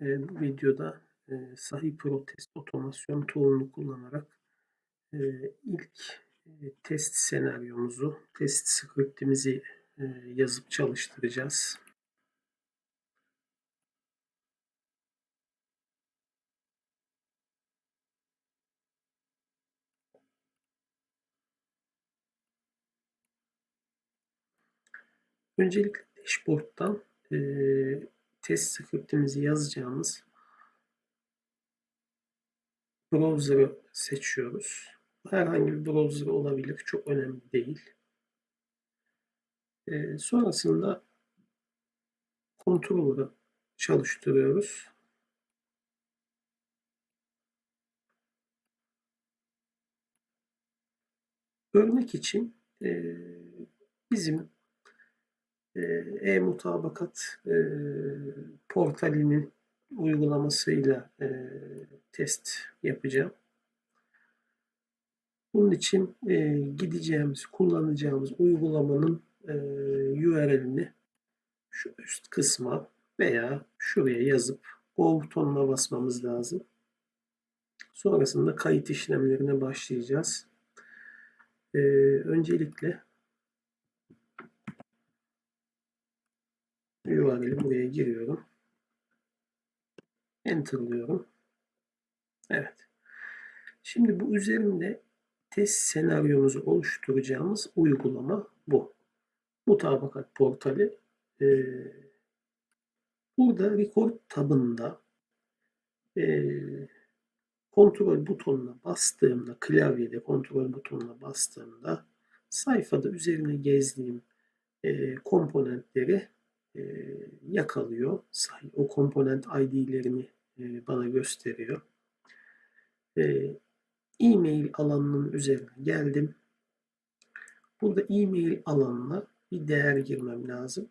Eee, bu videoda, eee, Sahi Pro Test Otomasyon tool'unu kullanarak, eee, ilk, eee, test senaryomuzu, test script'imizi, eee, yazıp çalıştıracağız. Öncelikle dashboard'dan, eee, test script'imizi yazacağımız browser'ı seçiyoruz. Herhangi bir browser olabilir. Çok önemli değil. Eee, sonrasında controller'ı çalıştırıyoruz. Örnek için eee, bizim e-mutabakat eee, portalinin uygulamasıyla eee, test yapacağım. Bunun için eee, gideceğimiz, kullanacağımız uygulamanın eee, URL'ini şu üst kısma veya şuraya yazıp Go butonuna basmamız lazım. Sonrasında kayıt işlemlerine başlayacağız. Ee, öncelikle URL'i buraya giriyorum. Enter'lıyorum. Evet. Şimdi bu üzerinde test senaryomuzu oluşturacağımız uygulama bu. Mutabakat portali. Ee, burada record tabında ee, kontrol butonuna bastığımda, klavyede kontrol butonuna bastığımda sayfada üzerine gezdiğim e, komponentleri e, yakalıyor. O komponent ID'lerini e, bana gösteriyor. E, e-mail alanının üzerine geldim. Burada e-mail alanına bir değer girmem lazım.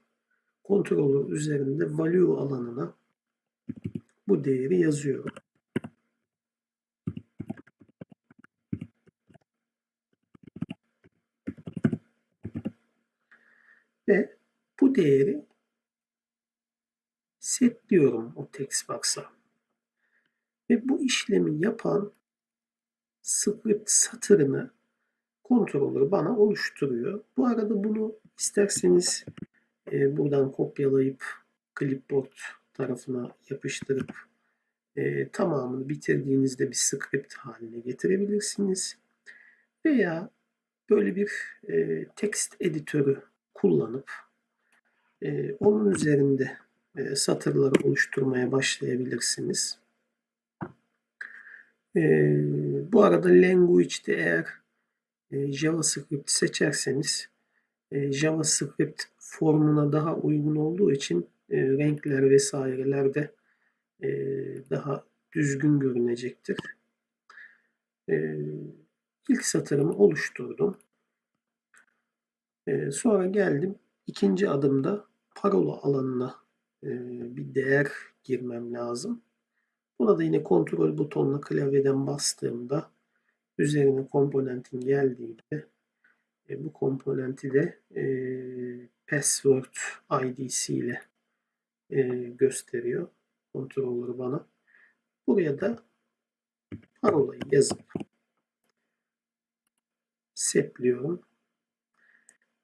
Kontrolör üzerinde value alanına bu değeri yazıyorum. Ve bu değeri setliyorum o text box'a. Ve bu işlemi yapan script satırını kontrolör bana oluşturuyor. Bu arada bunu isterseniz e, buradan kopyalayıp clipboard tarafına yapıştırıp e, tamamını bitirdiğinizde bir script haline getirebilirsiniz. Veya böyle bir e, text editörü kullanıp e, onun üzerinde e, satırları oluşturmaya başlayabilirsiniz. E, bu arada language'de eğer e, JavaScript seçerseniz e, JavaScript formuna daha uygun olduğu için e, renkler vesaireler de e, daha düzgün görünecektir. E, ilk satırımı oluşturdum. E, sonra geldim ikinci adımda parola alanına bir değer girmem lazım. Buna da yine kontrol butonuna klavyeden bastığımda üzerine komponentin geldiğinde e, bu komponenti de e, password ID'si ile e, gösteriyor kontrolörü bana. Buraya da parolayı yazıp setliyorum.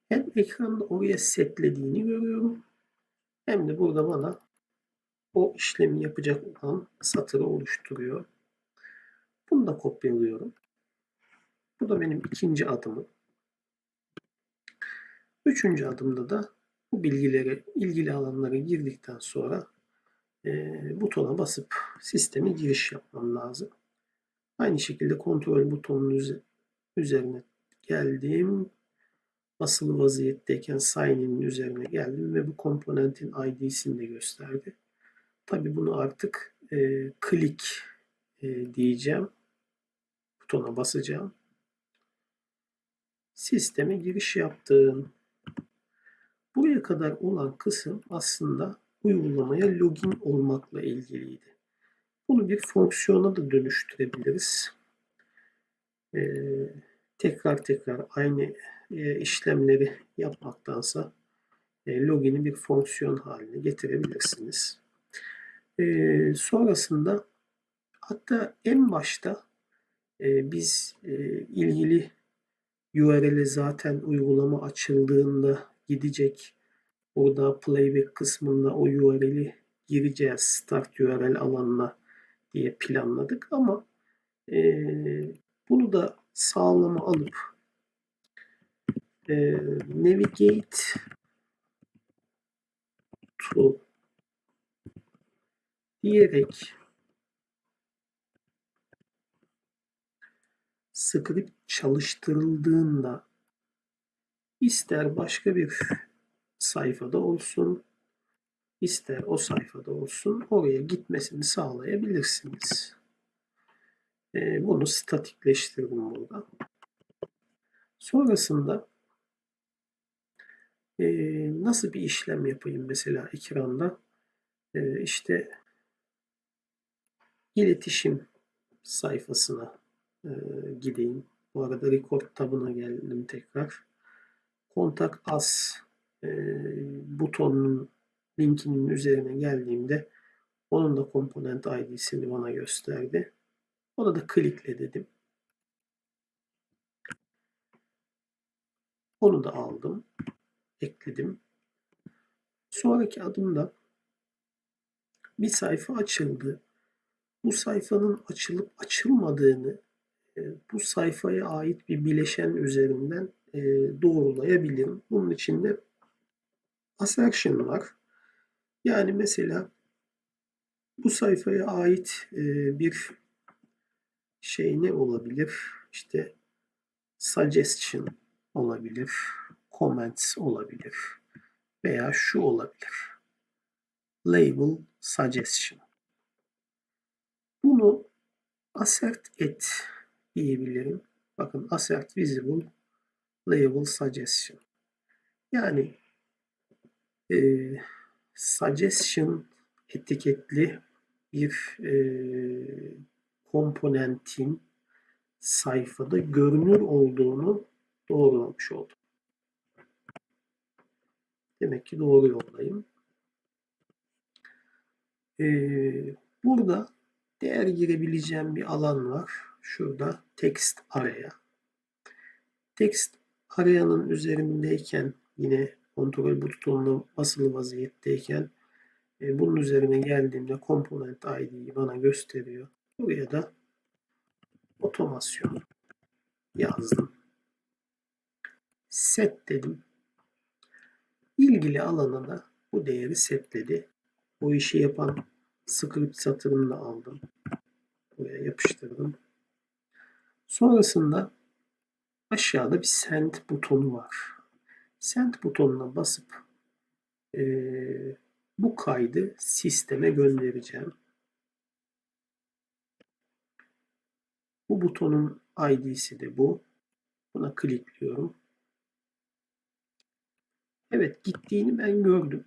Hem ekranda oraya setlediğini görüyorum. Hem de burada bana o işlemi yapacak olan satırı oluşturuyor. Bunu da kopyalıyorum. Bu da benim ikinci adımım. Üçüncü adımda da bu bilgileri, ilgili alanlara girdikten sonra e, butona basıp sisteme giriş yapmam lazım. Aynı şekilde kontrol butonunun üzerine geldim basılı vaziyetteyken sign üzerine geldim ve bu komponentin ID'sini de gösterdi. Tabi bunu artık e, click e, diyeceğim. Butona basacağım. Sisteme giriş yaptım. Buraya kadar olan kısım aslında uygulamaya login olmakla ilgiliydi. Bunu bir fonksiyona da dönüştürebiliriz. Ee, tekrar tekrar aynı e, işlemleri yapmaktansa e, login'i bir fonksiyon haline getirebilirsiniz. Ee, sonrasında hatta en başta e, biz e, ilgili URL'e zaten uygulama açıldığında gidecek. Orada playback kısmında o URL'i gireceğiz start URL alanına diye planladık ama e, bunu da sağlama alıp e, navigate to diyerek script çalıştırıldığında ister başka bir sayfada olsun ister o sayfada olsun oraya gitmesini sağlayabilirsiniz. Ee, bunu statikleştirdim burada. Sonrasında e, nasıl bir işlem yapayım mesela ekranda? E, işte iletişim sayfasına e, gideyim. Bu arada record tabına geldim tekrar. Kontak as e, butonunun linkinin üzerine geldiğimde onun da komponent ID'sini bana gösterdi. Ona da klikle dedim. Onu da aldım. Ekledim. Sonraki adımda bir sayfa açıldı. Bu sayfanın açılıp açılmadığını e, bu sayfaya ait bir bileşen üzerinden e, doğrulayabilirim. Bunun için de assertion var. Yani mesela bu sayfaya ait e, bir şey ne olabilir? İşte suggestion olabilir, comments olabilir veya şu olabilir. Label suggestion. Bunu assert et diyebilirim. Bakın assert visible label suggestion. Yani e, suggestion etiketli bir e, komponentin sayfada görünür olduğunu doğrulamış oldum. Demek ki doğru yoldayım. Ee, burada değer girebileceğim bir alan var. Şurada text araya. Text arayanın üzerindeyken yine kontrol butonuna basılı vaziyetteyken e, bunun üzerine geldiğimde komponent ID'yi bana gösteriyor. Buraya da otomasyon yazdım. Set dedim. İlgili alana da bu değeri setledi. O işi yapan script satırını da aldım. Buraya yapıştırdım. Sonrasında aşağıda bir send butonu var. Send butonuna basıp e, bu kaydı sisteme göndereceğim. Bu butonun ID'si de bu. Buna klikliyorum. Evet gittiğini ben gördüm.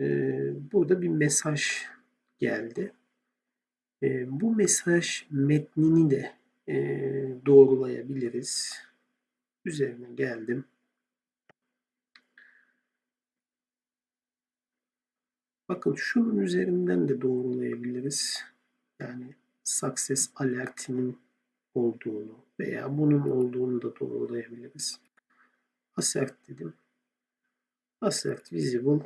Ee, burada bir mesaj geldi. Ee, bu mesaj metnini de e, doğrulayabiliriz. Üzerine geldim. Bakın şunun üzerinden de doğrulayabiliriz. Yani success alertinin olduğunu veya bunun olduğunu da doğrulayabiliriz. Assert dedim. Assert visible.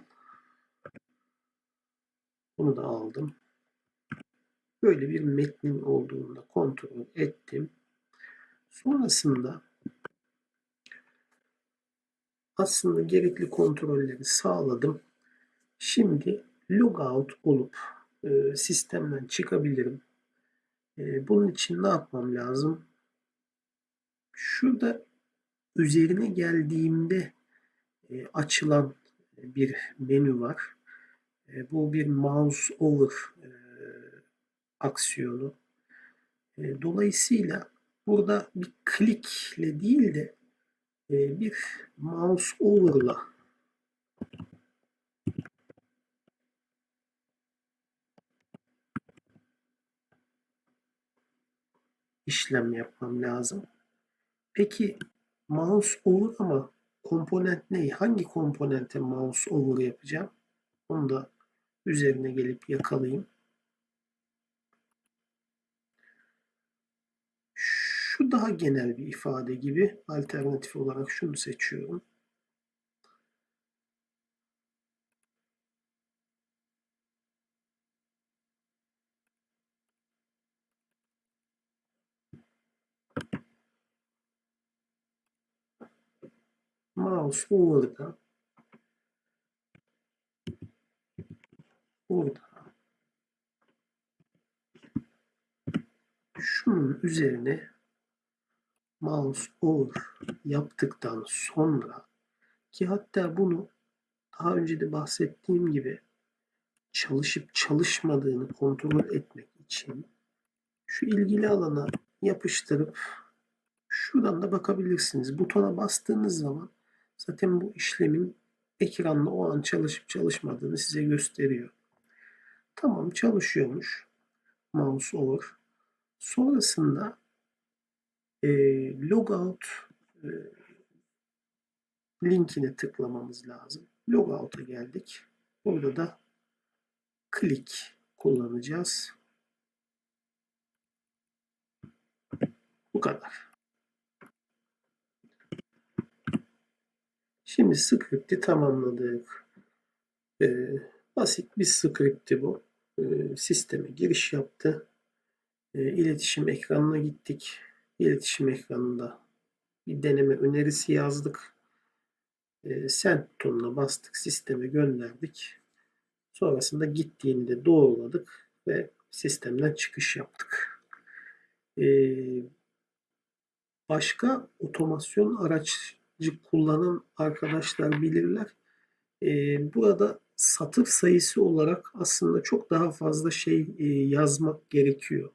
Bunu da aldım. Böyle bir metnin olduğunu da kontrol ettim. Sonrasında aslında gerekli kontrolleri sağladım. Şimdi logout olup e, sistemden çıkabilirim. E, bunun için ne yapmam lazım? Şurada üzerine geldiğimde e, açılan bir menü var. E, bu bir mouse over e, aksiyonu. E, dolayısıyla burada bir klikle değil de e, bir mouse over'la işlem yapmam lazım. Peki mouse over ama komponent ne? Hangi komponente mouse over yapacağım? Onu da üzerine gelip yakalayayım. Şu daha genel bir ifade gibi. Alternatif olarak şunu seçiyorum. Mouse over'da burada şunun üzerine mouse over yaptıktan sonra ki hatta bunu daha önce de bahsettiğim gibi çalışıp çalışmadığını kontrol etmek için şu ilgili alana yapıştırıp şuradan da bakabilirsiniz. Butona bastığınız zaman zaten bu işlemin ekranda o an çalışıp çalışmadığını size gösteriyor. Tamam çalışıyormuş. Mouse over. Sonrasında e, logout e, linkine tıklamamız lazım. Logout'a geldik. Burada da klik kullanacağız. Bu kadar. Şimdi script'i tamamladık. Ee, basit bir script'ti bu. Ee, sisteme giriş yaptı. Ee, iletişim ekranına gittik. İletişim ekranında bir deneme önerisi yazdık. Ee, send butonuna bastık. Sisteme gönderdik. Sonrasında gittiğini de doğruladık ve sistemden çıkış yaptık. Başka otomasyon araç kullanan arkadaşlar bilirler. Ee, burada satır sayısı olarak aslında çok daha fazla şey e, yazmak gerekiyor.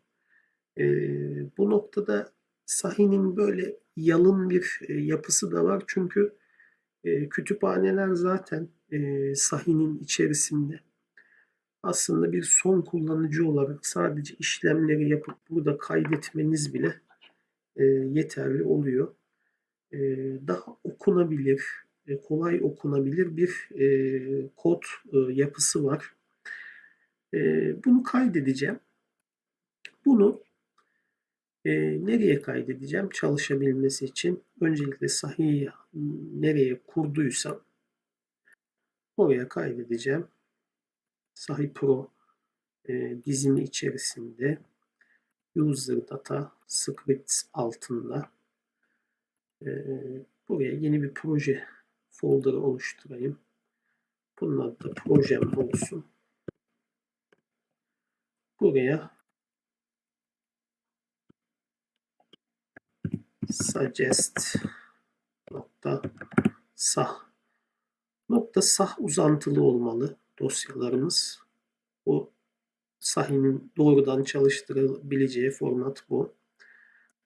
Ee, bu noktada Sahi'nin böyle yalın bir e, yapısı da var. Çünkü e, kütüphaneler zaten Sahi'nin içerisinde aslında bir son kullanıcı olarak sadece işlemleri yapıp burada kaydetmeniz bile yeterli oluyor daha okunabilir, kolay okunabilir bir kod yapısı var. Bunu kaydedeceğim. Bunu nereye kaydedeceğim? Çalışabilmesi için öncelikle sahih nereye kurduysam oraya kaydedeceğim. Sahih Pro dizimi içerisinde user data scripts altında buraya yeni bir proje folder'ı oluşturayım. Bunun adı da projem olsun. Buraya suggest nokta nokta sah uzantılı olmalı dosyalarımız. Bu sahinin doğrudan çalıştırılabileceği format bu.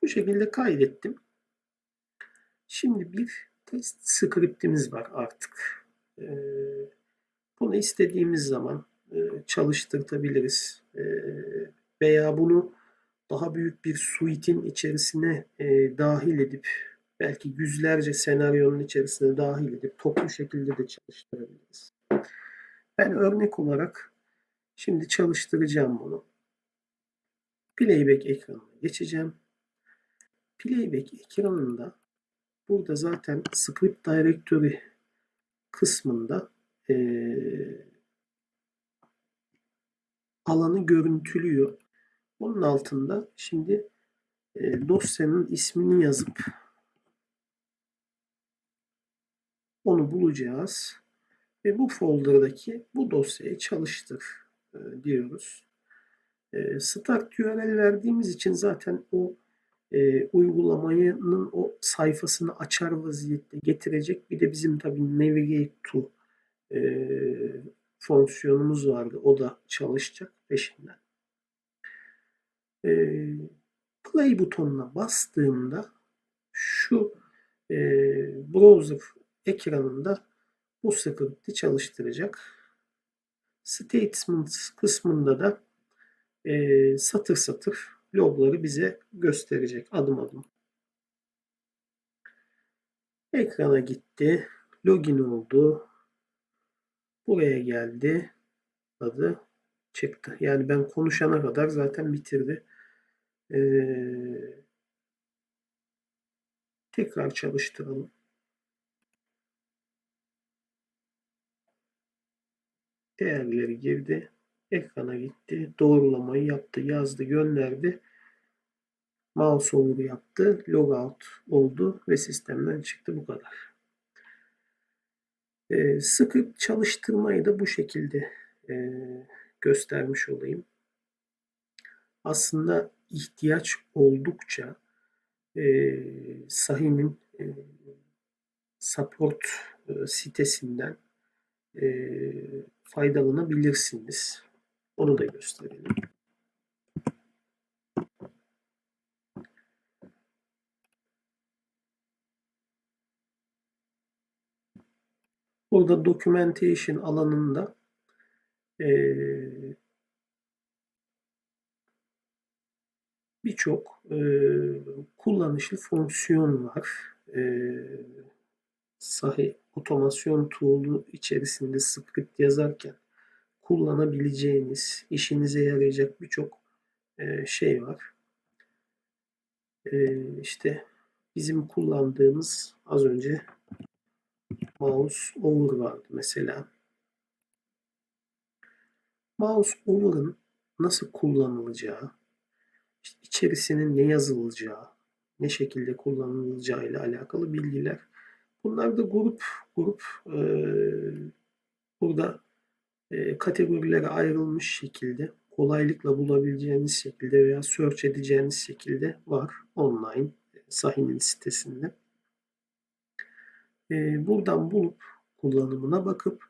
Bu şekilde kaydettim. Şimdi bir test scriptimiz var artık. Ee, bunu istediğimiz zaman e, çalıştırtabiliriz. Ee, veya bunu daha büyük bir suite'in içerisine e, dahil edip belki yüzlerce senaryonun içerisine dahil edip toplu şekilde de çalıştırabiliriz. Ben örnek olarak şimdi çalıştıracağım bunu. Playback ekranına geçeceğim. Playback ekranında Burada zaten script directory kısmında e, alanı görüntülüyor. Onun altında şimdi e, dosyanın ismini yazıp onu bulacağız. Ve bu folder'daki bu dosyayı çalıştır e, diyoruz. E, start URL verdiğimiz için zaten o e, uygulamanın o sayfasını açar vaziyette getirecek. Bir de bizim tabii Navigate to e, fonksiyonumuz vardı. O da çalışacak peşinden. E, play butonuna bastığımda şu e, browser ekranında bu script'i çalıştıracak. Statements kısmında da e, satır satır logları bize gösterecek adım adım. Ekrana gitti. Login oldu. Buraya geldi. tıkladı. Çıktı. Yani ben konuşana kadar zaten bitirdi. Ee, tekrar çalıştıralım. Değerleri girdi. Ekrana gitti. Doğrulamayı yaptı. Yazdı. Gönderdi. Mouse over yaptı. Logout oldu ve sistemden çıktı. Bu kadar. Ee, script çalıştırmayı da bu şekilde e, göstermiş olayım. Aslında ihtiyaç oldukça e, Sahi'nin e, support e, sitesinden e, faydalanabilirsiniz. Onu da gösterelim. Burada documentation alanında e, birçok e, kullanışlı fonksiyon var. E, sahi otomasyon tool'u içerisinde script yazarken kullanabileceğiniz, işinize yarayacak birçok e, şey var. E, işte bizim kullandığımız az önce mouse over vardı mesela. Mouse over'ın nasıl kullanılacağı, işte içerisinin ne yazılacağı, ne şekilde kullanılacağı ile alakalı bilgiler. Bunlar da grup grup e, burada e, kategorilere ayrılmış şekilde kolaylıkla bulabileceğiniz şekilde veya search edeceğiniz şekilde var online Sahi'nin sitesinde. E, buradan bulup kullanımına bakıp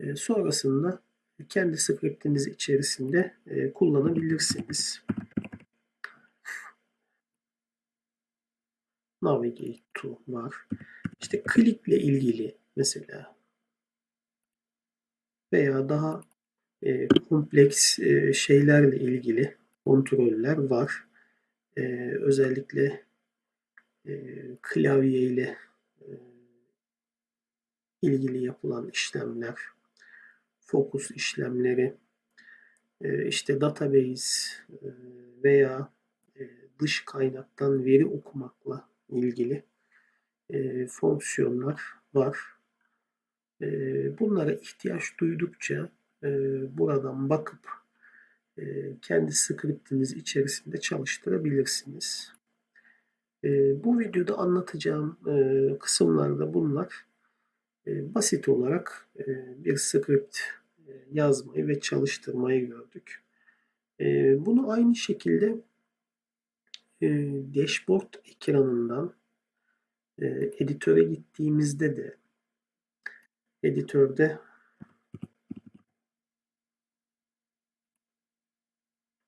e, sonrasında kendi scriptiniz içerisinde e, kullanabilirsiniz. Navigate to var. İşte klikle ilgili mesela veya daha e, kompleks e, şeylerle ilgili kontroller var. E, özellikle e, klavye ile e, ilgili yapılan işlemler, fokus işlemleri, e, işte database e, veya e, dış kaynaktan veri okumakla ilgili e, fonksiyonlar var. E, bunlara ihtiyaç duydukça e, buradan bakıp e, kendi scriptiniz içerisinde çalıştırabilirsiniz. E, bu videoda anlatacağım e, kısımlarda bunlar. E, basit olarak e, bir script e, yazmayı ve çalıştırmayı gördük. E, bunu aynı şekilde e, dashboard ekranından e, editöre gittiğimizde de editörde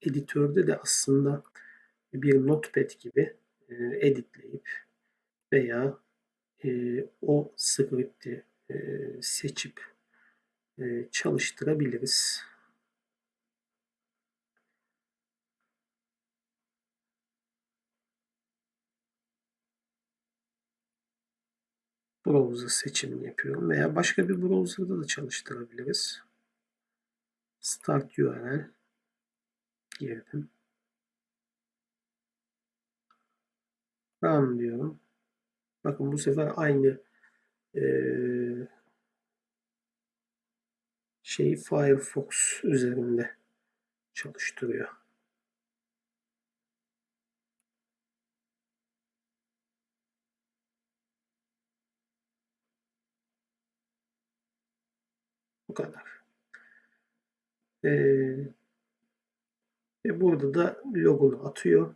editörde de aslında bir notepad gibi e, editleyip veya e, o script'i e, seçip e, çalıştırabiliriz. Browser seçimini yapıyorum veya başka bir browser'da da çalıştırabiliriz. Start URL girdim. Run diyorum. Bakın bu sefer aynı e, şeyi Firefox üzerinde çalıştırıyor. Bu kadar. Ee, ve burada da logonu atıyor.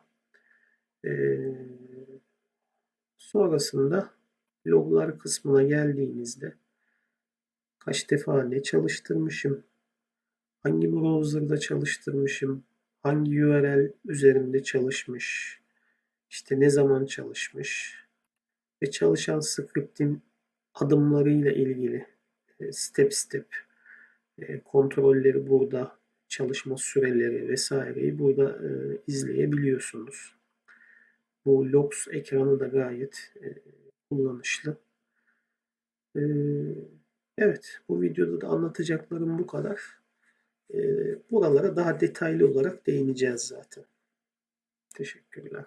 Ee, sonrasında loglar kısmına geldiğinizde kaç defa ne çalıştırmışım, hangi browser'da çalıştırmışım, hangi URL üzerinde çalışmış, işte ne zaman çalışmış ve çalışan script'in adımlarıyla ilgili e, step step e, kontrolleri burada, çalışma süreleri vesaireyi burada e, izleyebiliyorsunuz. Bu logs ekranı da gayet kullanışlı. Evet, bu videoda da anlatacaklarım bu kadar. e, buralara daha detaylı olarak değineceğiz zaten. Teşekkürler.